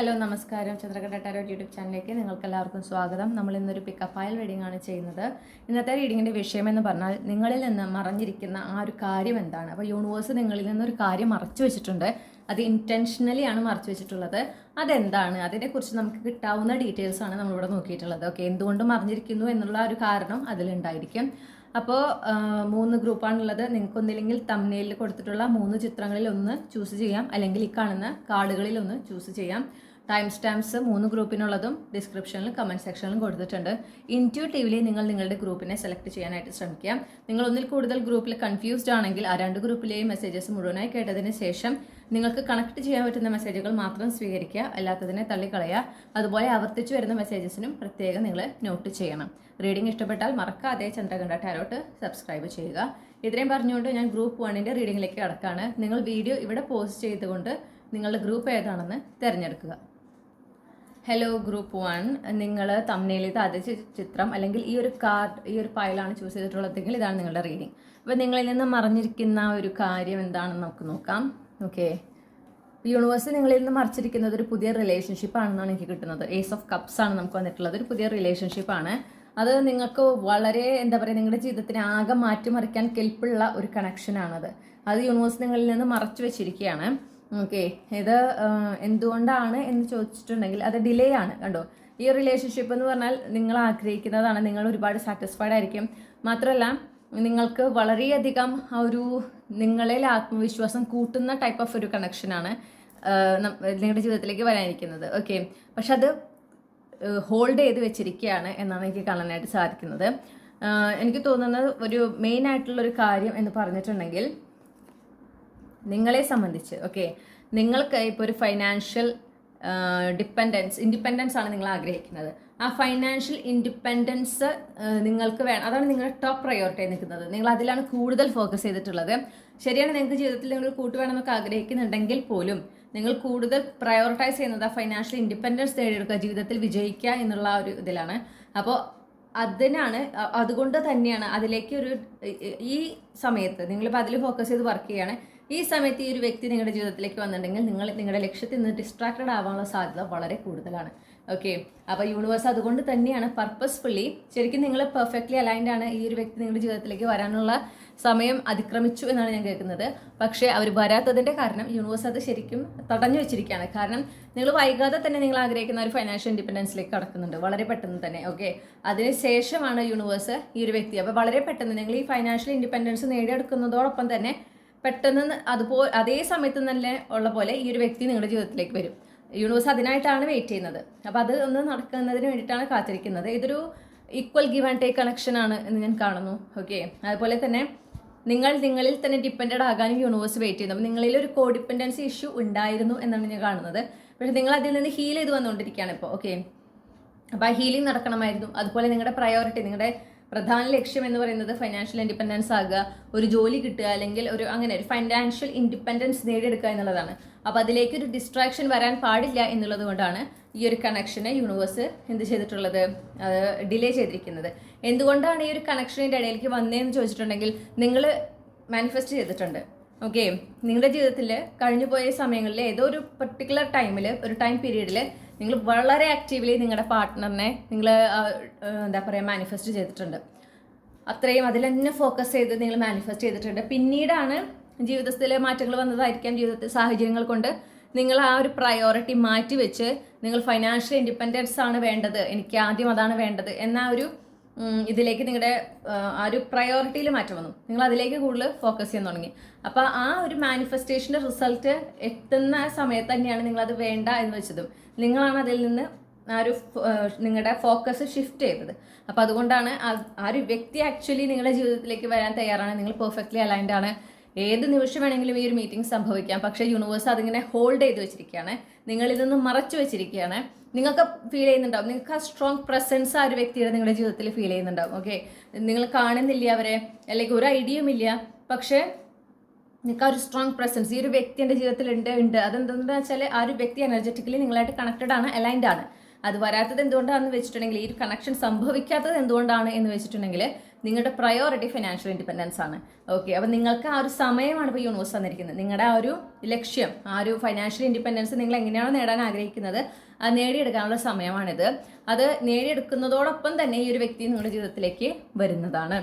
Hello നമസ്കാരം. Chandrakantha tarot YouTube ചാനലിലേക്ക് നിങ്ങൾക്ക് എല്ലാവർക്കും സ്വാഗതം. നമ്മൾ ഇന്നൊരു പിക്കപ്പ് ഫയൽ റീഡിംഗ് ആണ് ചെയ്യുന്നത്. ഇന്നത്തെ റീഡിങ്ങിന്റെ വിഷയം എന്ന് പറഞ്ഞാൽ നിങ്ങളിൽ നിന്ന് മറഞ്ഞിരിക്കുന്ന ആ ഒരു കാര്യം എന്താണ്? അപ്പോൾ യൂണിവേഴ്സ് നിങ്ങളിൽ നിന്നൊരു കാര്യം മറച്ചു വെച്ചിട്ടുണ്ട്. അത് ഇന്റൻഷനലി ആണ് മറച്ചു വെച്ചിട്ടുള്ളത്. അതെന്താണ്? അതിനെക്കുറിച്ച് നമുക്ക് കിട്ടാവുന്ന ഡീറ്റെയിൽസ് ആണ് നമ്മളിവിടെ നോക്കിയിട്ടുള്ളത്. ഓക്കെ എന്തുകൊണ്ട് മറിഞ്ഞിരിക്കുന്നു എന്നുള്ള ഒരു കാരണം അതിലുണ്ടായിരിക്കും. അപ്പോൾ മൂന്ന് ഗ്രൂപ്പാണുള്ളത് നിങ്ങൾക്ക് ഒന്നില്ലെങ്കിൽ തമ്മിലിൽ കൊടുത്തിട്ടുള്ള മൂന്ന് ചിത്രങ്ങളിൽ ഒന്ന് ചൂസ് ചെയ്യാം. അല്ലെങ്കിൽ ഈ കാണുന്ന കാർഡുകളിൽ ഒന്ന് ചൂസ് ചെയ്യാം. ടൈം സ്റ്റാമ്പ്സ് മൂന്ന് ഗ്രൂപ്പിനുള്ളതും ഡിസ്ക്രിപ്ഷനിലും കമന്റ് സെക്ഷനിലും കൊടുത്തിട്ടുണ്ട്. ഇന്റ്യൂട്ടീവ്ലി നിങ്ങൾ നിങ്ങളുടെ ഗ്രൂപ്പിനെ സെലക്ട് ചെയ്യാനായിട്ട് ശ്രമിക്കുക നിങ്ങൾ ഒന്നിൽ കൂടുതൽ ഗ്രൂപ്പിൽ കൺഫ്യൂസ്ഡ് ആണെങ്കിൽ ആ രണ്ട് ഗ്രൂപ്പിലെയും മെസ്സേജസ് മുഴുവനായി കേട്ടതിന് ശേഷം നിങ്ങൾക്ക് കണക്ട് ചെയ്യാൻ പറ്റുന്ന മെസ്സേജുകൾ മാത്രം സ്വീകരിക്കുക അല്ലാത്തതിനെ തള്ളിക്കളയുക. അതുപോലെ ആവർത്തിച്ചു വരുന്ന മെസ്സേജസിനും പ്രത്യേകം നിങ്ങൾ നോട്ട് ചെയ്യണം. റീഡിംഗ് ഇഷ്ടപ്പെട്ടാൽ മറക്കാതെ ചന്ദ്രകണ്ഠ ടാരോട്ട് സബ്സ്ക്രൈബ് ചെയ്യുക. ഇത്രയും പറഞ്ഞുകൊണ്ട് ഞാൻ ഗ്രൂപ്പ് വണ്ണിന്റെ റീഡിങ്ങിലേക്ക് കടക്കാണ്. നിങ്ങൾ വീഡിയോ ഇവിടെ പോസ്റ്റ് ചെയ്തുകൊണ്ട് നിങ്ങളുടെ ഗ്രൂപ്പ് ഏതാണെന്ന് തിരഞ്ഞെടുക്കുക. ഹലോ ഗ്രൂപ്പ് വൺ നിങ്ങൾ തമ്മിൽ ആദ്യ ചിത്രം അല്ലെങ്കിൽ ഈ ഒരു കാർഡ് ഈ ഒരു ഫയലാണ് ചൂസ് ചെയ്തിട്ടുള്ളതെങ്കിൽ ഇതാണ് നിങ്ങളുടെ റീഡിങ് അപ്പോൾ നിങ്ങളിൽ നിന്ന് മറിഞ്ഞിരിക്കുന്ന ഒരു കാര്യം എന്താണെന്ന് നമുക്ക് നോക്കാം. ഓക്കെ യൂണിവേഴ്സ് നിങ്ങളിൽ നിന്ന് മറിച്ചിരിക്കുന്നത് ഒരു പുതിയ റിലേഷൻഷിപ്പ് ആണെന്നാണ് എനിക്ക് കിട്ടുന്നത്. ഏസ് ഓഫ് കപ്സ് ആണ് നമുക്ക് വന്നിട്ടുള്ളത്. ഒരു പുതിയ റിലേഷൻഷിപ്പ് ആണ്. അത് നിങ്ങൾക്ക് വളരെ എന്താ പറയുക നിങ്ങളുടെ ജീവിതത്തിനെ ആകെ മാറ്റിമറിക്കാൻ കെൽപ്പുള്ള ഒരു കണക്ഷനാണത് അത് യൂണിവേഴ്സ് നിങ്ങളിൽ നിന്ന് മറച്ചു വെച്ചിരിക്കുകയാണ്. ഓക്കെ. ഇത് എന്തുകൊണ്ടാണ് എന്ന് ചോദിച്ചിട്ടുണ്ടെങ്കിൽ അത് ഡിലേ ആണ് കണ്ടോ? ഈ റിലേഷൻഷിപ്പ് എന്ന് പറഞ്ഞാൽ നിങ്ങൾ ആഗ്രഹിക്കുന്നതാണ് നിങ്ങൾ ഒരുപാട് സാറ്റിസ്ഫൈഡ് ആയിരിക്കും. മാത്രമല്ല നിങ്ങൾക്ക് വളരെയധികം ഒരു നിങ്ങളിൽ ആത്മവിശ്വാസം കൂട്ടുന്ന ടൈപ്പ് ഓഫ് ഒരു കണക്ഷനാണ് നിങ്ങളുടെ ജീവിതത്തിലേക്ക് വരാനിരിക്കുന്നത്. ഓക്കെ. പക്ഷെ അത് ഹോൾഡ് ചെയ്ത് വെച്ചിരിക്കുകയാണ് എന്നാണ് എനിക്ക് കാണാനായിട്ട് സാധിക്കുന്നത്. എനിക്ക് തോന്നുന്നത് ഒരു മെയിൻ ആയിട്ടുള്ള ഒരു കാര്യം എന്ന് പറഞ്ഞിട്ടുണ്ടെങ്കിൽ നിങ്ങളെ സംബന്ധിച്ച് ഓക്കെ നിങ്ങൾക്ക് ഇപ്പോൾ ഒരു ഫൈനാൻഷ്യൽ ഡിപ്പെൻഡൻസ് ഇൻഡിപെൻഡൻസ് ആണ് നിങ്ങൾ ആഗ്രഹിക്കുന്നത്. ആ ഫൈനാൻഷ്യൽ ഇൻഡിപെൻഡൻസ് നിങ്ങൾക്ക് വേണം അതാണ് നിങ്ങളുടെ ടോപ്പ് പ്രയോറിറ്റി നിൽക്കുന്നത്. നിങ്ങൾ അതിലാണ് കൂടുതൽ ഫോക്കസ് ചെയ്തിട്ടുള്ളത്. ശരിയാണ് നിങ്ങൾക്ക് ജീവിതത്തിൽ നിങ്ങൾ കൂട്ടുവേണമെന്നൊക്കെ ആഗ്രഹിക്കുന്നുണ്ടെങ്കിൽ പോലും നിങ്ങൾ കൂടുതൽ പ്രയോറിറ്റൈസ് ചെയ്യുന്നത് ആ ഫൈനാൻഷ്യൽ ഇൻഡിപെൻഡൻസ് നേടിയെടുക്കുക ജീവിതത്തിൽ വിജയിക്കുക എന്നുള്ള ഒരു ഇതിലാണ്. അപ്പോൾ അതിനാണ് അതുകൊണ്ട് തന്നെയാണ് അതിലേക്ക് ഒരു ഈ സമയത്ത് നിങ്ങളിപ്പോൾ അതിൽ ഫോക്കസ് ചെയ്ത് വർക്ക് ചെയ്യുകയാണ് ഈ സമയത്ത് ഈ ഒരു വ്യക്തി നിങ്ങളുടെ ജീവിതത്തിലേക്ക് വന്നിട്ടുണ്ടെങ്കിൽ നിങ്ങൾ നിങ്ങളുടെ ലക്ഷ്യത്തിൽ നിന്ന് ഡിസ്ട്രാക്റ്റഡ് ആവാനുള്ള സാധ്യത വളരെ കൂടുതലാണ്. ഓക്കെ അപ്പോൾ യൂണിവേഴ്സ് അതുകൊണ്ട് തന്നെയാണ് പർപ്പസ്ഫുള്ളി ശരിക്കും നിങ്ങൾ പെർഫെക്റ്റ്ലി അലൈൻഡ് ആണ് ഈ ഒരു വ്യക്തി നിങ്ങളുടെ ജീവിതത്തിലേക്ക് വരാനുള്ള സമയം അതിക്രമിച്ചു എന്നാണ് ഞാൻ കേൾക്കുന്നത്. പക്ഷേ അവർ വരാത്തതിന്റെ കാരണം യൂണിവേഴ്സ് അത് ശരിക്കും തടഞ്ഞു വെച്ചിരിക്കുകയാണ്. കാരണം നിങ്ങൾ വൈകാതെ തന്നെ നിങ്ങൾ ആഗ്രഹിക്കുന്ന ഒരു ഫൈനാൻഷ്യൽ ഇൻഡിപെൻഡൻസിലേക്ക് കടക്കുന്നുണ്ട്. വളരെ പെട്ടെന്ന് തന്നെ. ഓക്കെ അതിനുശേഷമാണ് യൂണിവേഴ്സ് ഈ ഒരു വ്യക്തി. അപ്പോൾ വളരെ പെട്ടെന്ന് നിങ്ങൾ ഈ ഫൈനാൻഷ്യൽ ഇൻഡിപെൻഡൻസ് നേടിയെടുക്കുന്നതോടൊപ്പം തന്നെ പെട്ടെന്ന് അതുപോ അതേ സമയത്ത് തന്നെ ഉള്ള പോലെ ഈ ഒരു വ്യക്തി നിങ്ങളുടെ ജീവിതത്തിലേക്ക് വരും. യൂണിവേഴ്സ് അതിനായിട്ടാണ് വെയിറ്റ് ചെയ്യുന്നത്. അപ്പോൾ അത് ഒന്ന് നടക്കുന്നതിന് വേണ്ടിയിട്ടാണ് കാത്തിരിക്കുന്നത്. ഇതൊരു equal give and take connection ആണ് എന്ന് ഞാൻ കാണുന്നു. ഓക്കെ അതുപോലെ തന്നെ നിങ്ങൾ നിങ്ങളിൽ തന്നെ ഡിപ്പെൻഡഡ് ആകാനും യൂണിവേഴ്സ് വെയിറ്റ് ചെയ്യുന്നു. അപ്പോൾ നിങ്ങളിൽ ഒരു കോ ഡിപ്പെൻഡൻസി ഇഷ്യൂ ഉണ്ടായിരുന്നു എന്നാണ് ഞാൻ കാണുന്നത്. പക്ഷേ നിങ്ങൾ അതിൽ നിന്ന് ഹീൽ ചെയ്ത് വന്നുകൊണ്ടിരിക്കുകയാണ് ഇപ്പോൾ ഓക്കെ അപ്പോൾ ആ ഹീലിംഗ് നടക്കണമായിരുന്നു. അതുപോലെ നിങ്ങളുടെ പ്രയോറിറ്റി നിങ്ങളുടെ പ്രധാന ലക്ഷ്യം എന്ന് പറയുന്നത് ഫൈനാൻഷ്യൽ ഇൻഡിപെൻഡൻസ് ആകുക ഒരു ജോലി കിട്ടുക അല്ലെങ്കിൽ ഒരു അങ്ങനെ ഒരു ഫൈനാൻഷ്യൽ ഇൻഡിപെൻഡൻസ് നേടിയെടുക്കുക എന്നുള്ളതാണ്. അപ്പോൾ അതിലേക്ക് ഒരു ഡിസ്ട്രാക്ഷൻ വരാൻ പാടില്ല എന്നുള്ളത് കൊണ്ടാണ് ഈ ഒരു കണക്ഷനെ യൂണിവേഴ്സ് എന്ത് ചെയ്തിട്ടുള്ളത് ഡിലേ ചെയ്തിരിക്കുന്നത്. എന്തുകൊണ്ടാണ് ഈ ഒരു കണക്ഷനിന്റെ ഇടയിലേക്ക് വന്നതെന്ന് ചോദിച്ചിട്ടുണ്ടെങ്കിൽ നിങ്ങൾ മാനിഫെസ്റ്റ് ചെയ്തിട്ടുണ്ട്. ഓക്കെ നിങ്ങളുടെ ജീവിതത്തിൽ കഴിഞ്ഞു പോയ സമയങ്ങളിൽ ഏതോ ഒരു പെർട്ടിക്കുലർ ടൈമിൽ ഒരു ടൈം പീരീഡിൽ നിങ്ങൾ വളരെ ആക്റ്റീവ്ലി നിങ്ങളുടെ പാർട്ട്ണറിനെ നിങ്ങൾ എന്താ പറയുക മാനിഫെസ്റ്റ് ചെയ്തിട്ടുണ്ട്. അത്രയും അതിൽ തന്നെ ഫോക്കസ് ചെയ്ത് നിങ്ങൾ മാനിഫെസ്റ്റ് ചെയ്തിട്ടുണ്ട്. പിന്നീടാണ് ജീവിതത്തിലെ മാറ്റങ്ങൾ വന്നതായിരിക്കാം ജീവിതത്തിൽ സാഹചര്യങ്ങൾ കൊണ്ട്. നിങ്ങൾ ആ ഒരു പ്രയോറിറ്റി മാറ്റി വെച്ച് നിങ്ങൾ ഫൈനാൻഷ്യൽ ഇൻഡിപെൻഡൻസ് ആണ് വേണ്ടത്. എനിക്ക് ആദ്യം അതാണ് വേണ്ടത്. എന്ന ഒരു ഇതിലേക്ക് നിങ്ങളുടെ ആ ഒരു പ്രയോറിറ്റിയിൽ മാറ്റം വന്നു. നിങ്ങൾ അതിലേക്ക് കൂടുതൽ ഫോക്കസ് ചെയ്യാൻ തുടങ്ങി. അപ്പോൾ ആ ഒരു മാനിഫെസ്റ്റേഷന്റെ റിസൾട്ട് എത്തുന്ന സമയത്ത് തന്നെയാണ് നിങ്ങളത് വേണ്ട എന്ന് വെച്ചതും. നിങ്ങളാണ് അതിൽ നിന്ന് ആ ഒരു നിങ്ങളുടെ ഫോക്കസ് ഷിഫ്റ്റ് ചെയ്തത്. അപ്പോൾ അതുകൊണ്ടാണ് ആ ഒരു വ്യക്തി ആക്ച്വലി നിങ്ങളുടെ ജീവിതത്തിലേക്ക് വരാൻ തയ്യാറാണ്. നിങ്ങൾ പെർഫെക്റ്റ്ലി അലൈൻഡ് ആണ്. ഏത് നിമിഷം വേണമെങ്കിലും ഈ ഒരു മീറ്റിംഗ് സംഭവിക്കാം. പക്ഷേ യൂണിവേഴ്സ് അതിങ്ങനെ ഹോൾഡ് ചെയ്ത് വെച്ചിരിക്കുകയാണ്. നിങ്ങൾ ഇതൊന്നും മറച്ചു വെച്ചിരിക്കുകയാണ്. നിങ്ങൾക്ക് ഫീൽ ചെയ്യുന്നുണ്ടാവും. നിങ്ങൾക്ക് ആ സ്ട്രോങ് പ്രസൻസ് ആ ഒരു വ്യക്തിയുടെ നിങ്ങളുടെ ജീവിതത്തിൽ ഫീൽ ചെയ്യുന്നുണ്ടാവും. ഓക്കെ നിങ്ങൾ കാണുന്നില്ല അവരെ. അല്ലെങ്കിൽ ഒരു ഐഡിയയുമില്ല പക്ഷേ നിങ്ങൾക്ക് ആ ഒരു സ്ട്രോങ് പ്രസൻസ് ഈ ഒരു വ്യക്തി എന്റെ ജീവിതത്തിൽ ഉണ്ട് ഉണ്ട്. അതെന്താണെന്ന് വെച്ചാൽ ആ ഒരു വ്യക്തി എനർജറ്റിക്കലി നിങ്ങളായിട്ട് കണക്റ്റഡ് ആണ് അലൈൻഡ് ആണ്. അത് വരാത്തത് എന്തുകൊണ്ടാണെന്ന് വെച്ചിട്ടുണ്ടെങ്കിൽ ഈ ഒരു കണക്ഷൻ സംഭവിക്കാത്തത് എന്തുകൊണ്ടാണ് എന്ന് വെച്ചിട്ടുണ്ടെങ്കിൽ നിങ്ങളുടെ പ്രയോറിറ്റി ഫിനാൻഷ്യൽ ഇൻഡിപെൻഡൻസ് ആണ്. ഓക്കെ അപ്പം നിങ്ങൾക്ക് ആ ഒരു സമയമാണ് ഇപ്പോൾ യൂണിവേഴ്സ് തന്നിരിക്കുന്നത്. നിങ്ങളുടെ ആ ഒരു ലക്ഷ്യം ആ ഒരു ഫൈനാൻഷ്യൽ ഇൻഡിപെൻഡൻസ് നിങ്ങൾ എങ്ങനെയാണോ നേടാൻ ആഗ്രഹിക്കുന്നത് നേടിയെടുക്കാനുള്ള സമയമാണിത്. അത് നേടിയെടുക്കുന്നതോടൊപ്പം തന്നെ ഈ ഒരു വ്യക്തി നിങ്ങളുടെ ജീവിതത്തിലേക്ക് വരുന്നതാണ്.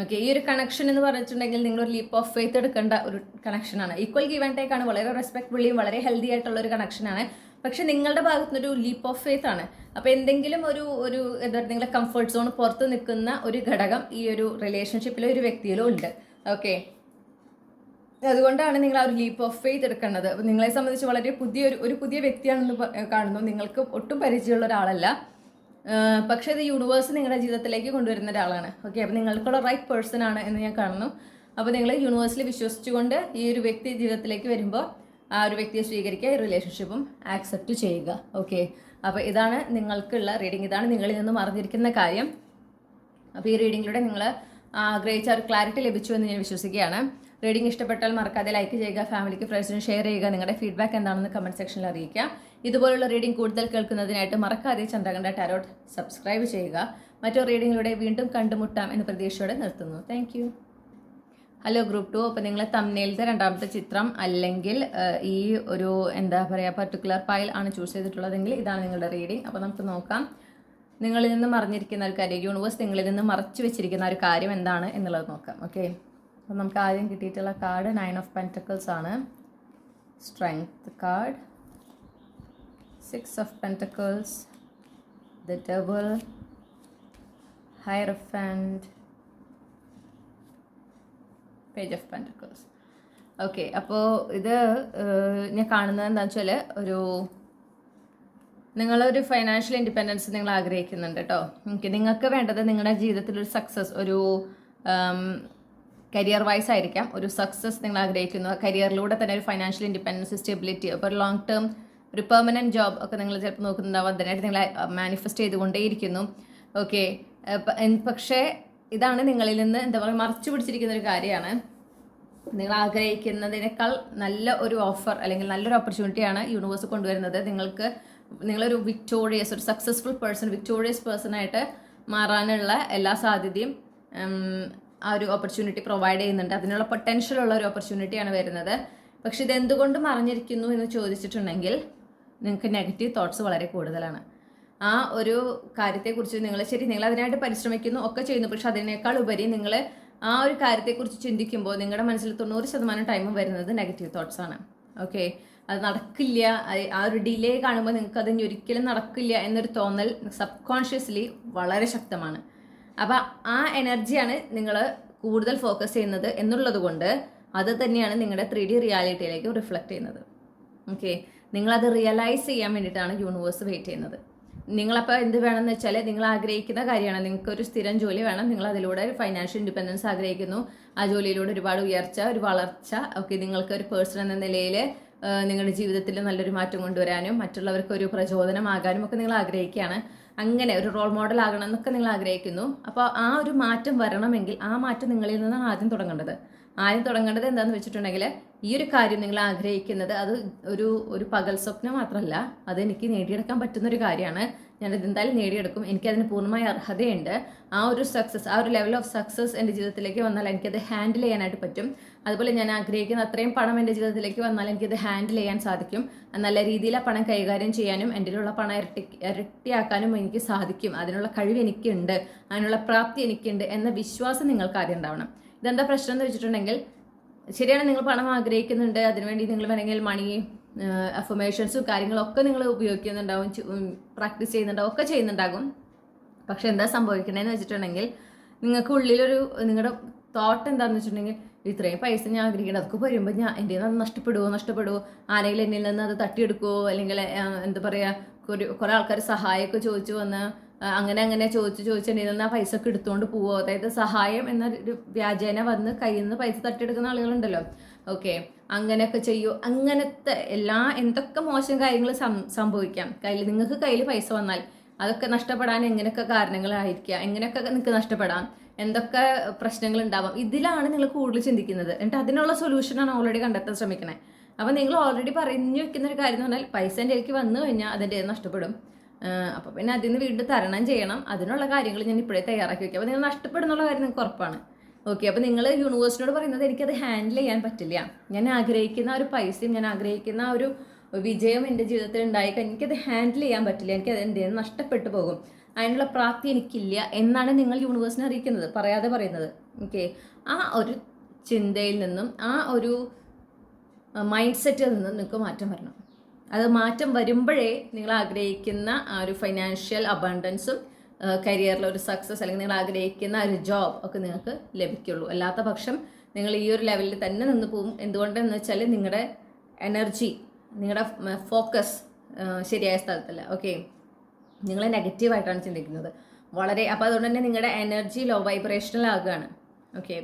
ഓക്കെ ഈ ഒരു കണക്ഷൻ എന്ന് പറഞ്ഞിട്ടുണ്ടെങ്കിൽ നിങ്ങൾ ഒരു ലീപ്പ് ഓഫ് ഫെയ്ത്ത് എടുക്കേണ്ട ഒരു കണക്ഷനാണ് ഈക്വൽ ഗീവ് ആൻഡ് ടേക്ക് ആണ്. വളരെ റെസ്പെക്ട്ഫുള്ളിയും വളരെ ഹെൽത്തി ആയിട്ടുള്ള ഒരു കണക്ഷനാണ് പക്ഷെ നിങ്ങളുടെ ഭാഗത്തു നിന്നൊരു ലീപ്പ് ഓഫ് ഫെയ്ത്ത് ആണ്. അപ്പോൾ എന്തെങ്കിലും ഒരു ഒരു എന്താ നിങ്ങളുടെ കംഫർട്ട് സോൺ പുറത്ത് നിൽക്കുന്ന ഒരു ഘടകം ഈ ഒരു റിലേഷൻഷിപ്പിലോ ഒരു വ്യക്തിയിലോ ഉണ്ട്. ഓക്കെ അതുകൊണ്ടാണ് നിങ്ങൾ ആ ഒരു ലീപ്പ് ഓഫ് ഫെയ്ത്ത് എടുക്കേണ്ടത്. നിങ്ങളെ സംബന്ധിച്ച് വളരെ പുതിയൊരു ഒരു പുതിയ വ്യക്തിയാണെന്ന് കാണുന്നു. നിങ്ങൾക്ക് ഒട്ടും പരിചയമുള്ള ഒരാളല്ല. പക്ഷേ ഇത് യൂണിവേഴ്സ് നിങ്ങളുടെ ജീവിതത്തിലേക്ക് കൊണ്ടുവരുന്ന ഒരാളാണ്. ഓക്കെ അപ്പോൾ നിങ്ങൾക്കുള്ള റൈറ്റ് പേഴ്സൺ ആണ് എന്ന് ഞാൻ കാണുന്നു. അപ്പോൾ നിങ്ങൾ യൂണിവേഴ്സിൽ വിശ്വസിച്ചുകൊണ്ട് ഈ ഒരു വ്യക്തി ജീവിതത്തിലേക്ക് വരുമ്പോൾ ആ ഒരു വ്യക്തിയെ സ്വീകരിക്കുക ഈ റിലേഷൻഷിപ്പും ആക്സെപ്റ്റ് ചെയ്യുക. ഓക്കെ അപ്പോൾ ഇതാണ് നിങ്ങൾക്കുള്ള റീഡിംഗ് ഇതാണ് നിങ്ങളിൽ നിന്ന് മറിഞ്ഞിരിക്കുന്ന കാര്യം. അപ്പോൾ ഈ റീഡിങ്ങിലൂടെ നിങ്ങൾ ആഗ്രഹിച്ച ഒരു ക്ലാരിറ്റി ലഭിച്ചു എന്ന് ഞാൻ വിശ്വസിക്കുകയാണ്. റീഡിംഗ് ഇഷ്ടപ്പെട്ടാൽ മറക്കാതെ ലൈക്ക് ചെയ്യുക ഫാമിലിക്ക് ഫ്രണ്ട്സിനും ഷെയർ ചെയ്യുക നിങ്ങളുടെ ഫീഡ്ബാക്ക് എന്താണെന്ന് കമന്റ് സെക്ഷനിൽ അറിയിക്കുക. ഇതുപോലുള്ള റീഡിംഗ് കൂടുതൽ കേൾക്കുന്നതിനായിട്ട് മറക്കാതെ ചന്ദ്രകണ്ഠ ടാരോട്ട് സബ്സ്ക്രൈബ് ചെയ്യുക. മറ്റൊരു റീഡിങ്ങിലൂടെ വീണ്ടും കണ്ടുമുട്ടാം എന്ന പ്രതീക്ഷയോടെ നിർത്തുന്നു. താങ്ക് ഹലോ ഗ്രൂപ്പ് ടു അപ്പോൾ നിങ്ങൾ തമ്മിലത്തെ രണ്ടാമത്തെ ചിത്രം അല്ലെങ്കിൽ ഈ ഒരു എന്താ പറയുക പർട്ടിക്കുലർ ഫയൽ ആണ് ചൂസ് ചെയ്തിട്ടുള്ളതെങ്കിൽ ഇതാണ് നിങ്ങളുടെ റീഡിംഗ് അപ്പോൾ നമുക്ക് നോക്കാം. നിങ്ങളിൽ നിന്ന് മറിഞ്ഞിരിക്കുന്ന ഒരു കാര്യം യൂണിവേഴ്സ് നിങ്ങളിൽ നിന്ന് മറച്ചു വെച്ചിരിക്കുന്ന ഒരു കാര്യം എന്താണ് എന്നുള്ളത് നോക്കാം. ഓക്കെ അപ്പോൾ നമുക്ക് ആദ്യം കിട്ടിയിട്ടുള്ള കാർഡ് നയൻ ഓഫ് പെന്റക്കിൾസ് ആണ്. Strength card six of pentacles the double hierophant page of pentacles okay അപ്പോൾ ഇത് ഞാൻ കാണുന്നത് എന്താണെന്ന് വെച്ചാൽ ഒരു നിങ്ങളൊരു ഫൈനാൻഷ്യൽ ഇൻഡിപെൻഡൻസ് നിങ്ങൾ ആഗ്രഹിക്കുന്നുണ്ട് കേട്ടോ നിങ്ങൾക്ക് വേണ്ടത് നിങ്ങളുടെ ജീവിതത്തിൽ ഒരു സക്സസ് ഒരു കരിയർ വൈസ് ആയിരിക്കാം. ഒരു സക്സസ് നിങ്ങൾ ആഗ്രഹിക്കുന്നു. കരിയറിലൂടെ തന്നെ ഒരു ഫൈനാൻഷ്യൽ ഇൻഡിപെൻഡൻസ് സ്റ്റെബിലിറ്റി അപ്പോൾ ഒരു ലോങ് ടേം ഒരു പെർമനന്റ് ജോബ് ഒക്കെ നിങ്ങൾ ചിലപ്പോൾ നോക്കുന്നുണ്ടാവും. അതിനായിട്ട് നിങ്ങൾ മാനിഫെസ്റ്റ് ചെയ്തുകൊണ്ടേയിരിക്കുന്നു. ഓക്കെ പക്ഷേ ഇതാണ് നിങ്ങളിൽ നിന്ന് എന്താ പറയുക മറച്ചു പിടിച്ചിരിക്കുന്ന ഒരു കാര്യമാണ്. നിങ്ങൾ ആഗ്രഹിക്കുന്നതിനേക്കാൾ നല്ല ഒരു ഓഫർ അല്ലെങ്കിൽ നല്ലൊരു ഓപ്പർച്യൂണിറ്റിയാണ് യൂണിവേഴ്സ് കൊണ്ടുവരുന്നത്. നിങ്ങൾക്ക് നിങ്ങളൊരു വിക്ടോറിയസ് ഒരു സക്സസ്ഫുൾ പേഴ്സൺ വിക്ടോറിയസ് പേഴ്സൺ ആയിട്ട് മാറാനുള്ള എല്ലാ സാധ്യതയും ആ ഒരു ഓപ്പർച്യൂണിറ്റി പ്രൊവൈഡ് ചെയ്യുന്നുണ്ട്. അതിനുള്ള പൊട്ടൻഷ്യൽ ഉള്ള ഒരു ഓപ്പർച്യൂണിറ്റിയാണ് വരുന്നത്. പക്ഷെ ഇത് എന്തുകൊണ്ട് മറിഞ്ഞിരിക്കുന്നു എന്ന് ചോദിച്ചിട്ടുണ്ടെങ്കിൽ നിങ്ങൾക്ക് നെഗറ്റീവ് തോട്ട്സ് വളരെ കൂടുതലാണ്. ആ ഒരു കാര്യത്തെക്കുറിച്ച് നിങ്ങൾ ശരി നിങ്ങൾ അതിനായിട്ട് പരിശ്രമിക്കുന്നു ഒക്കെ ചെയ്യുന്നു. പക്ഷെ അതിനേക്കാൾ ഉപരി നിങ്ങൾ ആ ഒരു കാര്യത്തെക്കുറിച്ച് ചിന്തിക്കുമ്പോൾ നിങ്ങളുടെ മനസ്സിൽ തൊണ്ണൂറ് ശതമാനം ടൈമും വരുന്നത് നെഗറ്റീവ് തോട്ട്സ് ആണ്. ഓക്കെ അത് നടക്കില്ല. ആ ഒരു ഡിലേ കാണുമ്പോൾ നിങ്ങൾക്ക് അത് ഒരിക്കലും നടക്കില്ല എന്നൊരു തോന്നൽ സബ് കോൺഷ്യസ്ലി വളരെ ശക്തമാണ്. അപ്പം ആ എനർജിയാണ് നിങ്ങൾ കൂടുതൽ ഫോക്കസ് ചെയ്യുന്നത് എന്നുള്ളത് കൊണ്ട് അത് തന്നെയാണ് നിങ്ങളുടെ ത്രീ ഡി റിയാലിറ്റിയിലേക്ക് റിഫ്ലക്ട് ചെയ്യുന്നത്. ഓക്കെ നിങ്ങളത് റിയലൈസ് ചെയ്യാൻ വേണ്ടിയിട്ടാണ് യൂണിവേഴ്സ് വെയിറ്റ് ചെയ്യുന്നത്. നിങ്ങളപ്പോൾ എന്ത് വേണമെന്ന് വെച്ചാൽ നിങ്ങൾ ആഗ്രഹിക്കുന്ന കാര്യമാണ്. നിങ്ങൾക്ക് ഒരു സ്ഥിരം ജോലി വേണം. നിങ്ങൾ അതിലൂടെ ഫൈനാൻഷ്യൽ ഇൻഡിപെൻഡൻസ് ആഗ്രഹിക്കുന്നു. ആ ജോലിയിലൂടെ ഒരുപാട് ഉയർച്ച ഒരു വളർച്ച ഓക്കെ നിങ്ങൾക്ക് ഒരു പേഴ്സൺ എന്ന നിലയിൽ നിങ്ങളുടെ ജീവിതത്തിൽ നല്ലൊരു മാറ്റം കൊണ്ടുവരാനും മറ്റുള്ളവർക്ക് ഒരു പ്രചോദനമാകാനും ഒക്കെ നിങ്ങൾ ആഗ്രഹിക്കുകയാണ്. അങ്ങനെ ഒരു റോൾ മോഡൽ ആകണം എന്നൊക്കെ നിങ്ങൾ ആഗ്രഹിക്കുന്നു. അപ്പോൾ ആ ഒരു മാറ്റം വരണമെങ്കിൽ ആ മാറ്റം നിങ്ങളിൽ നിന്നാണ് ആദ്യം തുടങ്ങേണ്ടത്. ആദ്യം തുടങ്ങേണ്ടത് എന്താണെന്ന് വെച്ചിട്ടുണ്ടെങ്കിൽ ഈ ഒരു കാര്യം നിങ്ങൾ ആഗ്രഹിക്കുന്നത് അത് ഒരു ഒരു പകൽ സ്വപ്നം മാത്രമല്ല അത് എനിക്ക് നേടിയെടുക്കാൻ പറ്റുന്ന ഒരു കാര്യമാണ്. ഞാൻ എന്തായാലും നേടിയെടുക്കും. എനിക്ക് അതിന് പൂർണമായ അർഹതയുണ്ട്. ആ ഒരു സക്സസ് ആ ഒരു ലെവൽ ഓഫ് സക്സസ് എന്റെ ജീവിതത്തിലേക്ക് വന്നാൽ എനിക്കത് ഹാൻഡിൽ ചെയ്യാനായിട്ട് പറ്റും. അതുപോലെ ഞാൻ ആഗ്രഹിക്കുന്ന അത്രയും പണം എന്റെ ജീവിതത്തിലേക്ക് വന്നാൽ എനിക്കത് ഹാൻഡിൽ ചെയ്യാൻ സാധിക്കും. നല്ല രീതിയിൽ ആ പണം കൈകാര്യം ചെയ്യാനും എന്റെ പണം ഇരട്ടി ഇരട്ടിയാക്കാനും എനിക്ക് സാധിക്കും. അതിനുള്ള കഴിവ് എനിക്കുണ്ട്. അതിനുള്ള പ്രാപ്തി എനിക്കുണ്ട് എന്ന വിശ്വാസം നിങ്ങൾക്ക് ആദ്യം ഉണ്ടാവണം. ഇതെന്താ പ്രശ്നം എന്ന് വെച്ചിട്ടുണ്ടെങ്കിൽ ശരിയാണ് നിങ്ങൾ പണം ആഗ്രഹിക്കുന്നുണ്ട് അതിനുവേണ്ടി നിങ്ങൾ വേണമെങ്കിൽ മണി അഫർമേഷൻസും കാര്യങ്ങളൊക്കെ നിങ്ങൾ ഉപയോഗിക്കുന്നുണ്ടാവും പ്രാക്ടീസ് ചെയ്യുന്നുണ്ടാവും ഒക്കെ ചെയ്യുന്നുണ്ടാകും. പക്ഷെ എന്താ സംഭവിക്കണേന്ന് വെച്ചിട്ടുണ്ടെങ്കിൽ നിങ്ങൾക്ക് ഉള്ളിലൊരു നിങ്ങളുടെ തോട്ട് എന്താണെന്ന് വെച്ചിട്ടുണ്ടെങ്കിൽ ഇത്രയും പൈസ ഞാൻ ആഗ്രഹിക്കണം അതൊക്കെ വരുമ്പോൾ ഞാൻ എന്റെ അത് നഷ്ടപ്പെടുമോ നഷ്ടപ്പെടുമോ ആരെങ്കിലും എന്നിൽ നിന്ന് അത് തട്ടിയെടുക്കുമോ അല്ലെങ്കിൽ എന്താ പറയുക കുറേ ആൾക്കാർ സഹായമൊക്കെ ചോദിച്ചു വന്ന് അങ്ങനെ അങ്ങനെ ചോദിച്ച് ചോദിച്ചിട്ടുണ്ടെങ്കിൽ ആ പൈസ ഒക്കെ എടുത്തുകൊണ്ട് പോവോ അതായത് സഹായം എന്ന ഒരു വ്യാജേന വന്ന് കയ്യിൽ നിന്ന് പൈസ തട്ടിയെടുക്കുന്ന ആളുകളുണ്ടല്ലോ. ഓക്കെ അങ്ങനെയൊക്കെ ചെയ്യൂ. അങ്ങനത്തെ എല്ലാ എന്തൊക്കെ മോശം കാര്യങ്ങൾ സംഭവിക്കാം. കയ്യിൽ നിങ്ങൾക്ക് കയ്യിൽ പൈസ വന്നാൽ അതൊക്കെ നഷ്ടപ്പെടാൻ എങ്ങനെയൊക്കെ കാരണങ്ങളായിരിക്കുക? എങ്ങനെയൊക്കെ നിങ്ങൾക്ക് നഷ്ടപ്പെടാം? എന്തൊക്കെ പ്രശ്നങ്ങൾ ഉണ്ടാവാം ഇതിലാണ് നിങ്ങൾ കൂടുതൽ ചിന്തിക്കുന്നത്. എന്നിട്ട് അതിനുള്ള സൊല്യൂഷനാണ് ഓൾറെഡി കണ്ടെത്താൻ ശ്രമിക്കണേ. അപ്പോൾ നിങ്ങൾ ഓൾറെഡി പറഞ്ഞു വെക്കുന്ന ഒരു കാര്യം എന്ന് പറഞ്ഞാൽ പൈസ എന്റെ എനിക്ക് വന്നു കഴിഞ്ഞാൽ അതിന്റെ നഷ്ടപ്പെടും. അപ്പോൾ പിന്നെ അതിൽ നിന്ന് വീണ്ടും തരണം ചെയ്യണം. അതിനുള്ള കാര്യങ്ങൾ ഞാൻ ഇപ്പോഴേ തയ്യാറാക്കി വെക്കാം. അപ്പോൾ നിങ്ങൾ നഷ്ടപ്പെടുന്നുള്ള കാര്യം നിങ്ങൾക്ക് ഉറപ്പാണ്. ഓക്കെ അപ്പോൾ നിങ്ങൾ യൂണിവേഴ്സിനോട് പറയുന്നത് എനിക്കത് ഹാൻഡിൽ ചെയ്യാൻ പറ്റില്ല. ഞാൻ ആഗ്രഹിക്കുന്ന ഒരു പൈസയും ഞാൻ ആഗ്രഹിക്കുന്ന ഒരു വിജയം എന്റെ ജീവിതത്തിൽ ഉണ്ടായി എനിക്കത് ഹാൻഡിൽ ചെയ്യാൻ പറ്റില്ല. എനിക്കത് കയ്യിൽ നഷ്ടപ്പെട്ടു പോകും. അതിനുള്ള പ്രാപ്തി എനിക്കില്ല എന്നാണ് നിങ്ങൾ യൂണിവേഴ്സിനെ അറിയിക്കുന്നത് പറയാതെ പറയുന്നത്. ഓക്കെ ആ ഒരു ചിന്തയിൽ നിന്നും ആ ഒരു മൈൻഡ് സെറ്റിൽ നിന്നും നിങ്ങൾക്ക് മാറ്റം വരണം. അത് മാറ്റം വരുമ്പോഴേ നിങ്ങൾ ആഗ്രഹിക്കുന്ന ആ ഒരു ഫൈനാൻഷ്യൽ അബണ്ടൻസും കരിയറിൽ ഒരു സക്സസ് അല്ലെങ്കിൽ നിങ്ങൾ ആഗ്രഹിക്കുന്ന ഒരു ജോബ് ഒക്കെ നിങ്ങൾക്ക് ലഭിക്കുള്ളൂ. അല്ലാത്ത പക്ഷം നിങ്ങൾ ഈ ഒരു ലെവലിൽ തന്നെ നിന്ന് പോകും. എന്തുകൊണ്ടെന്ന് വെച്ചാൽ നിങ്ങളുടെ എനർജി നിങ്ങളുടെ ഫോക്കസ് ശരിയായ സ്ഥലത്തല്ല. ഓക്കെ നിങ്ങൾ നെഗറ്റീവായിട്ടാണ് ചിന്തിക്കുന്നത്. വളരെ അപ്പോൾ അതുകൊണ്ട് തന്നെ നിങ്ങളുടെ എനർജി ലോ വൈബ്രേഷനിലാകുകയാണ് ഓക്കെ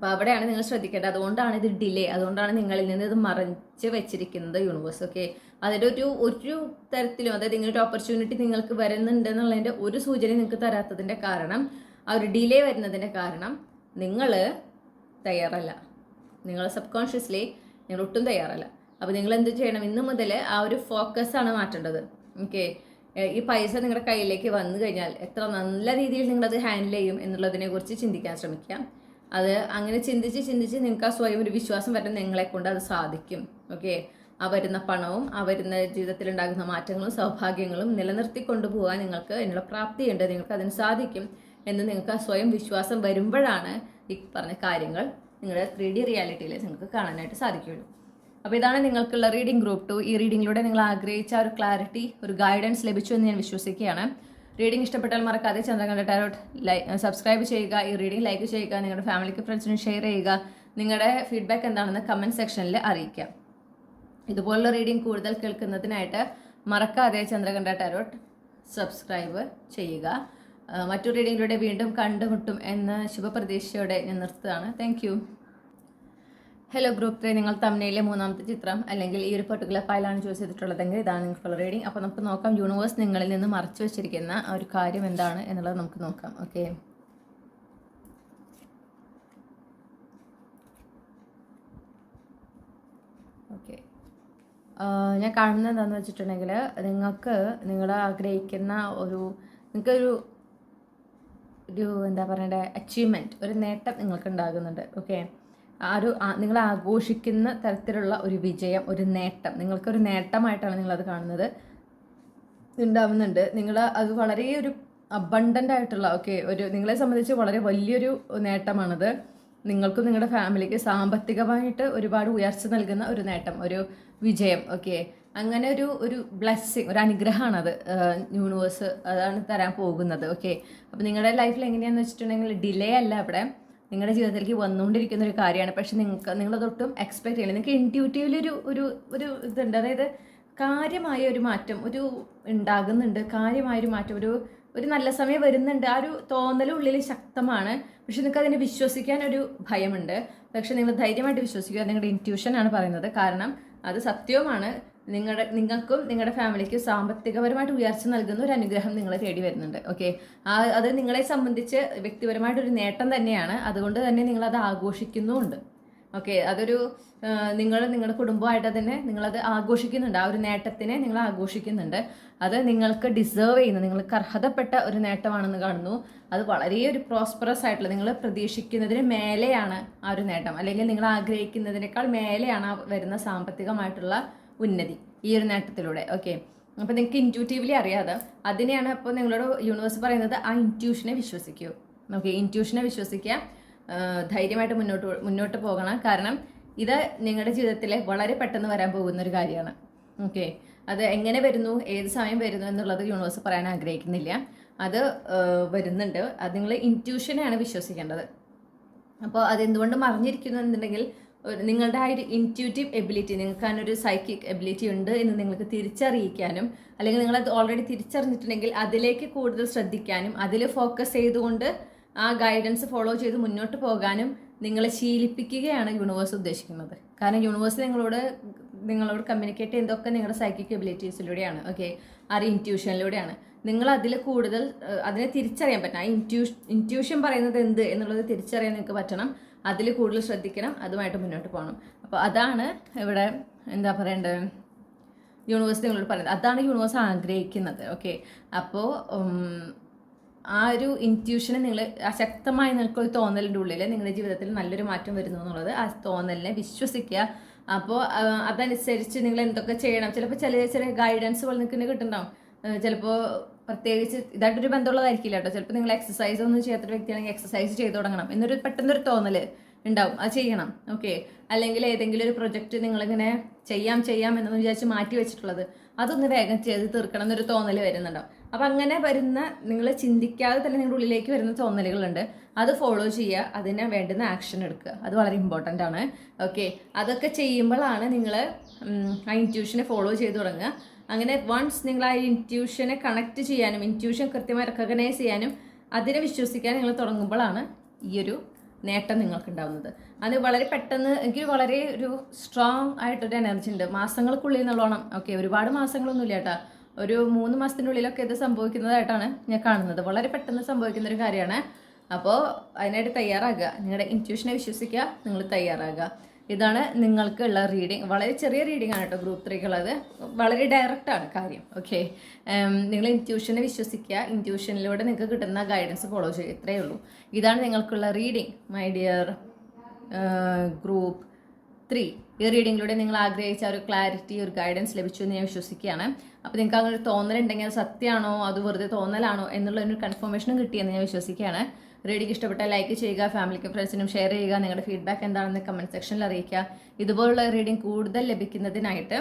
അപ്പോൾ അവിടെയാണ് നിങ്ങൾ ശ്രദ്ധിക്കേണ്ടത്. അതുകൊണ്ടാണ് ഇത് ഡിലേ അതുകൊണ്ടാണ് നിങ്ങളിൽ നിന്ന് ഇത് മറച്ച് വെച്ചിരിക്കുന്നത് യൂണിവേഴ്സ് ഓക്കെ അതിന്റെ ഒരു ഒരു തരത്തിലും അതായത് നിങ്ങളുടെ ഓപ്പർച്യൂണിറ്റി നിങ്ങൾക്ക് വരുന്നുണ്ട് എന്നുള്ളതിന്റെ ഒരു സൂചന നിങ്ങൾക്ക് തരാത്തതിന്റെ കാരണം ആ ഒരു ഡിലേ വരുന്നതിന്റെ കാരണം നിങ്ങൾ തയ്യാറല്ല. നിങ്ങൾ സബ് കോൺഷ്യസ്ലി നിങ്ങൾ ഒട്ടും തയ്യാറല്ല. അപ്പോൾ നിങ്ങൾ എന്ത് ചെയ്യണം? ഇന്ന് മുതൽ ആ ഒരു ഫോക്കസ് ആണ് മാറ്റേണ്ടത്. ഓക്കെ ഈ പൈസ നിങ്ങളുടെ കയ്യിലേക്ക് വന്നു കഴിഞ്ഞാൽ എത്ര നല്ല രീതിയിൽ നിങ്ങളത് ഹാൻഡിൽ ചെയ്യും എന്നുള്ളതിനെ കുറിച്ച് ചിന്തിക്കാൻ ശ്രമിക്കാം അത് അങ്ങനെ ചിന്തിച്ച് ചിന്തിച്ച് നിങ്ങൾക്ക് ആ സ്വയം ഒരു വിശ്വാസം വരുന്ന നിങ്ങളെ കൊണ്ട് അത് സാധിക്കും. ഓക്കെ ആ വരുന്ന പണവും ആ വരുന്ന ജീവിതത്തിൽ ഉണ്ടാകുന്ന മാറ്റങ്ങളും സൗഭാഗ്യങ്ങളും നിലനിർത്തി കൊണ്ടുപോകാൻ നിങ്ങൾക്ക് അതിനുള്ള പ്രാപ്തിയുണ്ട് നിങ്ങൾക്ക് അതിന് സാധിക്കും എന്ന് നിങ്ങൾക്ക് ആ സ്വയം വിശ്വാസം വരുമ്പോഴാണ് ഈ പറഞ്ഞ കാര്യങ്ങൾ നിങ്ങളുടെ ത്രീ ഡി റിയാലിറ്റിയിൽ നിങ്ങൾക്ക് കാണാനായിട്ട് സാധിക്കുകയുള്ളൂ. അപ്പോൾ ഇതാണ് നിങ്ങൾക്കുള്ള റീഡിംഗ് ഗ്രൂപ്പ് ടു ഈ റീഡിങ്ങിലൂടെ നിങ്ങൾ ആഗ്രഹിച്ച ഒരു ക്ലാരിറ്റി ഒരു ഗൈഡൻസ് ലഭിച്ചു എന്ന് ഞാൻ വിശ്വസിക്കുകയാണ്. റീഡിംഗ് ഇഷ്ടപ്പെട്ടാൽ മറക്കാതെ ചന്ദ്രകാന്ത ടാരോട്ട് ലൈ സബ്സ്ക്രൈബ് ചെയ്യുക. ഈ റീഡിംഗ് ലൈക്ക് ചെയ്യുക. നിങ്ങളുടെ ഫാമിലിക്ക് ഫ്രണ്ട്സിനും ഷെയർ ചെയ്യുക. നിങ്ങളുടെ ഫീഡ്ബാക്ക് എന്താണെന്ന് കമന്റ് സെക്ഷനിൽ അറിയിക്കാം. ഇതുപോലുള്ള റീഡിംഗ് കൂടുതൽ കേൾക്കുന്നതിനായിട്ട് മറക്കാതെ ചന്ദ്രകണ്ഠ ടാരോട്ട് സബ്സ്ക്രൈബ് ചെയ്യുക. മറ്റു റീഡിങ്ങിലൂടെ വീണ്ടും കണ്ടുമുട്ടും എന്ന ശുഭപ്രതീക്ഷയോടെ ഞാൻ നിർത്തുകയാണ്. താങ്ക് ഹലോ ഗ്രൂപ്പ് ത്രീ നിങ്ങൾ തമിഴിലെ മൂന്നാമത്തെ ചിത്രം അല്ലെങ്കിൽ ഈ ഒരു പെർട്ടിക്കുലർ ഫയലാണ് ചൂസ് ചെയ്തിട്ടുള്ളതെങ്കിൽ ഇതാണ് നിങ്ങൾക്കുള്ള റീഡിംഗ് അപ്പോൾ നമുക്ക് നോക്കാം യൂണിവേഴ്സ് നിങ്ങളിൽ നിന്ന് മറച്ചു വെച്ചിരിക്കുന്ന ഒരു കാര്യം എന്താണ് എന്നുള്ളത് നമുക്ക് നോക്കാം. ഓക്കെ ഓക്കെ ഞാൻ കാണുന്നത് എന്താണെന്ന് വെച്ചിട്ടുണ്ടെങ്കിൽ നിങ്ങൾക്ക് നിങ്ങൾ ആഗ്രഹിക്കുന്ന ഒരു നിങ്ങൾക്കൊരു ഒരു എന്താ പറയണ്ടേ അച്ചീവ്മെന്റ് ഒരു നേട്ടം നിങ്ങൾക്ക് ഉണ്ടാകുന്നുണ്ട് ഓക്കെ ആ ഒരു നിങ്ങൾ ആഘോഷിക്കുന്ന തരത്തിലുള്ള ഒരു വിജയം ഒരു നേട്ടം. നിങ്ങൾക്കൊരു നേട്ടമായിട്ടാണ് നിങ്ങളത് കാണുന്നത്. ഉണ്ടാവുന്നുണ്ട് നിങ്ങൾ അത് വളരെ ഒരു അബണ്ടന്റ് ആയിട്ടുള്ള ഓക്കെ ഒരു നിങ്ങളെ സംബന്ധിച്ച് വളരെ വലിയൊരു നേട്ടമാണത്. നിങ്ങൾക്കും നിങ്ങളുടെ ഫാമിലിക്ക് സാമ്പത്തികമായിട്ട് ഒരുപാട് ഉയർച്ച നൽകുന്ന ഒരു നേട്ടം ഒരു വിജയം ഓക്കെ അങ്ങനെ ഒരു ഒരു ബ്ലെസ്സിങ് ഒരു അനുഗ്രഹമാണത് യൂണിവേഴ്സ് അതാണ് തരാൻ പോകുന്നത് ഓക്കെ അപ്പോൾ നിങ്ങളുടെ ലൈഫിൽ എങ്ങനെയാണെന്ന് വെച്ചിട്ടുണ്ടെങ്കിൽ ഡിലേ അല്ല അവിടെ നിങ്ങളുടെ ജീവിതത്തിലേക്ക് വന്നുകൊണ്ടിരിക്കുന്ന ഒരു കാര്യമാണ്. പക്ഷെ നിങ്ങൾക്ക് നിങ്ങളതൊട്ടും എക്സ്പെക്ട് ചെയ്യണം നിങ്ങൾക്ക് ഇന്റ്യൂട്ടീവിലി ഒരു ഒരു ഒരു ഇതുണ്ട്. അതായത് കാര്യമായ ഒരു മാറ്റം ഒരു ഉണ്ടാകുന്നുണ്ട്. കാര്യമായൊരു മാറ്റം ഒരു ഒരു നല്ല സമയം വരുന്നുണ്ട്. ആ ഒരു തോന്നലുള്ളിൽ ശക്തമാണ്. പക്ഷെ നിങ്ങൾക്ക് അതിനെ വിശ്വസിക്കാൻ ഒരു ഭയമുണ്ട്. പക്ഷെ നിങ്ങൾ ധൈര്യമായിട്ട് വിശ്വസിക്കുക നിങ്ങളുടെ ഇന്റ്യൂഷനാണ് പറയുന്നത്. കാരണം അത് സത്യവുമാണ്. നിങ്ങളുടെ നിങ്ങൾക്കും നിങ്ങളുടെ ഫാമിലിക്കും സാമ്പത്തികപരമായിട്ട് ഉയർച്ച നൽകുന്ന ഒരു അനുഗ്രഹം നിങ്ങളെ തേടി വരുന്നുണ്ട് ഓക്കെ അത് നിങ്ങളെ സംബന്ധിച്ച് വ്യക്തിപരമായിട്ടൊരു നേട്ടം തന്നെയാണ് അതുകൊണ്ട് തന്നെ നിങ്ങൾ അത് ആഘോഷിക്കുന്നുമുണ്ട് ഓക്കെ അതൊരു നിങ്ങൾ നിങ്ങളുടെ കുടുംബമായിട്ട് തന്നെ നിങ്ങളത് ആഘോഷിക്കുന്നുണ്ട് ആ ഒരു നേട്ടത്തിനെ നിങ്ങൾ ആഘോഷിക്കുന്നുണ്ട്. അത് നിങ്ങൾക്ക് ഡിസേർവ് ചെയ്യുന്ന നിങ്ങൾക്ക് അർഹതപ്പെട്ട ഒരു നേട്ടമാണെന്ന് കാണുന്നു. അത് വളരെ ഒരു പ്രോസ്പെറസ് ആയിട്ടുള്ള നിങ്ങൾ പ്രതീക്ഷിക്കുന്നതിന് മേലെയാണ് ആ ഒരു നേട്ടം. അല്ലെങ്കിൽ നിങ്ങൾ ആഗ്രഹിക്കുന്നതിനേക്കാൾ മേലെയാണ് വരുന്ന സാമ്പത്തികമായിട്ടുള്ള ഉന്നതി ഈ ഒരു നേട്ടത്തിലൂടെ. ഓക്കെ അപ്പോൾ നിങ്ങൾക്ക് ഇന്റ്യൂട്ടീവ്ലി അറിയാതെ അതിനെയാണ് അപ്പോൾ നിങ്ങളോട് യൂണിവേഴ്സ് പറയുന്നത് ആ ഇന്റ്യൂഷനെ വിശ്വസിക്കൂ. ഓക്കെ ഇന്റ്യൂഷനെ വിശ്വസിക്കുക ധൈര്യമായിട്ട് മുന്നോട്ട് മുന്നോട്ട് പോകണം. കാരണം ഇത് നിങ്ങളുടെ ജീവിതത്തിൽ വളരെ പെട്ടെന്ന് വരാൻ പോകുന്ന ഒരു കാര്യമാണ്. ഓക്കെ അത് എങ്ങനെ വരുന്നു ഏത് സമയം വരുന്നു എന്നുള്ളത് യൂണിവേഴ്സ് പറയാൻ ആഗ്രഹിക്കുന്നില്ല. അത് വരുന്നുണ്ട്. അത് നിങ്ങൾ ഇന്റ്യൂഷനെയാണ് വിശ്വസിക്കേണ്ടത്. അപ്പോൾ അതെന്തുകൊണ്ട് മറിഞ്ഞിരിക്കുന്നു എന്നുണ്ടെങ്കിൽ നിങ്ങളുടെ ആ ഒരു ഇന്റ്യൂട്ടീവ് എബിലിറ്റി നിങ്ങൾക്ക് അതിനൊരു സൈക്കിക് എബിലിറ്റി ഉണ്ട് എന്ന് നിങ്ങൾക്ക് തിരിച്ചറിയിക്കാനും അല്ലെങ്കിൽ നിങ്ങളത് ഓൾറെഡി തിരിച്ചറിഞ്ഞിട്ടുണ്ടെങ്കിൽ അതിലേക്ക് കൂടുതൽ ശ്രദ്ധിക്കാനും അതിൽ ഫോക്കസ് ചെയ്തുകൊണ്ട് ആ ഗൈഡൻസ് ഫോളോ ചെയ്ത് മുന്നോട്ട് പോകാനും നിങ്ങളെ ശീലിപ്പിക്കുകയാണ് യൂണിവേഴ്സ് ഉദ്ദേശിക്കുന്നത്. കാരണം യൂണിവേഴ്സ് നിങ്ങളോട് നിങ്ങളോട് കമ്മ്യൂണിക്കേറ്റ് ചെയ്യുന്നതൊക്കെ നിങ്ങളുടെ സൈക്കിക് എബിലിറ്റീസിലൂടെയാണ് ഓക്കെ ആ ഒരു ഇന്റ്യൂഷനിലൂടെയാണ് നിങ്ങൾ അതിൽ കൂടുതൽ അതിനെ തിരിച്ചറിയാൻ പറ്റണം. ആ ഇന്റ്യൂഷ് ഇന്റ്യൂഷൻ പറയുന്നത് എന്ത് എന്നുള്ളത് തിരിച്ചറിയാൻ നിങ്ങൾക്ക് പറ്റണം. അതിൽ കൂടുതൽ ശ്രദ്ധിക്കണം അതുമായിട്ട് മുന്നോട്ട് പോകണം. അപ്പോൾ അതാണ് ഇവിടെ എന്താ പറയേണ്ടത് യൂണിവേഴ്സിറ്റി നിങ്ങളോട് പറയുന്നത്. അതാണ് യൂണിവേഴ്സ് ആഗ്രഹിക്കുന്നത് ഓക്കെ അപ്പോൾ ആ ഒരു ഇന്റ്യൂഷനെ നിങ്ങൾ ശക്തമായി നിങ്ങൾക്ക് ഒരു തോന്നലിന്റെ ഉള്ളിൽ നിങ്ങളുടെ ജീവിതത്തിൽ നല്ലൊരു മാറ്റം വരുന്നു എന്നുള്ളത് ആ തോന്നലിനെ വിശ്വസിക്കുക. അപ്പോൾ അതനുസരിച്ച് നിങ്ങൾ എന്തൊക്കെ ചെയ്യണം? ചിലപ്പോൾ ചില ചെറിയ ഗൈഡൻസ് പോലെ നിങ്ങൾക്ക് കിട്ടുന്നുണ്ടാവും. ചിലപ്പോൾ പ്രത്യേകിച്ച് ഇതായിട്ടൊരു ബന്ധമുള്ളതായിരിക്കില്ല കേട്ടോ. ചിലപ്പോൾ നിങ്ങൾ എക്സസൈസ് ഒന്നും ചെയ്യാത്തൊരു വ്യക്തിയാണെങ്കിൽ എക്സസൈസ് ചെയ്ത് തുടങ്ങണം. എന്നൊരു പെട്ടെന്നൊരു തോന്നൽ ഉണ്ടാവും. അത് ചെയ്യണം. ഓക്കെ അല്ലെങ്കിൽ ഏതെങ്കിലും ഒരു പ്രൊജക്റ്റ് നിങ്ങളിങ്ങനെ ചെയ്യാം ചെയ്യാം എന്ന് വിചാരിച്ച് മാറ്റി വെച്ചിട്ടുള്ളത് അതൊന്ന് വേഗം ചെയ്ത് തീർക്കണം എന്നൊരു തോന്നൽ വരുന്നുണ്ടാവും. അപ്പം അങ്ങനെ വരുന്ന നിങ്ങൾ ചിന്തിക്കാതെ തന്നെ നിങ്ങളുടെ ഉള്ളിലേക്ക് വരുന്ന തോന്നലുകളുണ്ട്. അത് ഫോളോ ചെയ്യുക. അതിന് വേണ്ടുന്ന ആക്ഷൻ എടുക്കുക. അത് വളരെ ഇമ്പോർട്ടന്റ് ആണ്. ഓക്കെ അതൊക്കെ ചെയ്യുമ്പോഴാണ് നിങ്ങൾ ആ ഇന്റ്യൂഷനെ ഫോളോ ചെയ്ത് തുടങ്ങുക. അങ്ങനെ വൺസ് നിങ്ങൾ ആ ഇന്റ്യൂഷനെ കണക്ട് ചെയ്യാനും ഇന്റ്യൂഷൻ കൃത്യമായി റെക്കഗ്നൈസ് ചെയ്യാനും അതിനെ വിശ്വസിക്കാൻ നിങ്ങൾ തുടങ്ങുമ്പോഴാണ് ഈ ഒരു നേട്ടം നിങ്ങൾക്ക് ഉണ്ടാവുന്നത് അത് വളരെ പെട്ടെന്ന് എനിക്ക് വളരെ ഒരു സ്ട്രോങ് ആയിട്ടൊരു എനർജി ഉണ്ട്. മാസങ്ങൾക്കുള്ളിൽ നിന്നുള്ളോണം ഓക്കെ ഒരുപാട് മാസങ്ങളൊന്നുമില്ല കേട്ടോ. ഒരു മൂന്ന് മാസത്തിനുള്ളിലൊക്കെ ഇത് സംഭവിക്കുന്നതായിട്ടാണ് ഞാൻ കാണുന്നത്. വളരെ പെട്ടെന്ന് സംഭവിക്കുന്ന ഒരു കാര്യമാണ്. അപ്പോൾ അതിനായിട്ട് തയ്യാറാകുക. നിങ്ങളുടെ ഇന്റ്യൂഷനെ വിശ്വസിക്കുക. നിങ്ങൾ തയ്യാറാകുക. ഇതാണ് നിങ്ങൾക്ക് ഉള്ള റീഡിങ് വളരെ ചെറിയ റീഡിംഗ് ആണ് കേട്ടോ ഗ്രൂപ്പ് ത്രീക്കുള്ളത് വളരെ ഡയറക്റ്റ് ആണ് കാര്യം. ഓക്കെ നിങ്ങൾ ഇന്റ്യൂഷനെ വിശ്വസിക്കുക. ഇന്റ്യൂഷനിലൂടെ നിങ്ങൾക്ക് കിട്ടുന്ന ഗൈഡൻസ് ഫോളോ ചെയ്യുക. ഇത്രയേ ഉള്ളൂ. ഇതാണ് നിങ്ങൾക്കുള്ള reading my dear group three ഈ റീഡിങ്ങിലൂടെ നിങ്ങൾ ആഗ്രഹിച്ച ഒരു ക്ലാരിറ്റി ഒരു ഗൈഡൻസ് ലഭിച്ചു എന്ന് ഞാൻ വിശ്വസിക്കുകയാണ്. അപ്പോൾ നിങ്ങൾക്ക് അങ്ങനെ തോന്നലുണ്ടെങ്കിൽ അത് സത്യമാണോ? അത് വെറുതെ തോന്നലാണോ? എന്നുള്ള ഒരു കൺഫർമേഷനും കിട്ടിയെന്ന് ഞാൻ വിശ്വസിക്കുകയാണ്. റീഡിംഗ് ഇഷ്ടപ്പെട്ടാൽ ലൈക്ക് ചെയ്യുക ഫാമിലിക്കും ഫ്രണ്ട്സിനും ഷെയർ ചെയ്യുക നിങ്ങളുടെ ഫീഡ്ബാക്ക് എന്താണെന്ന് കമന്റ് സെക്ഷനിൽ അറിയിക്കുക. ഇതുപോലുള്ള റീഡിംഗ് കൂടുതൽ ലഭിക്കുന്നതിനായിട്ട്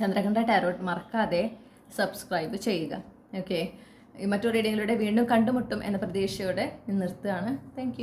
ചന്ദ്രകണ്ഠ ടാരോട്ട് മറക്കാതെ സബ്സ്ക്രൈബ് ചെയ്യുക. ഓക്കെ മറ്റു റീഡിങ്ങിലൂടെ വീണ്ടും കണ്ടുമുട്ടും എന്ന പ്രതീക്ഷയോടെ നിർത്തുകയാണ്. താങ്ക്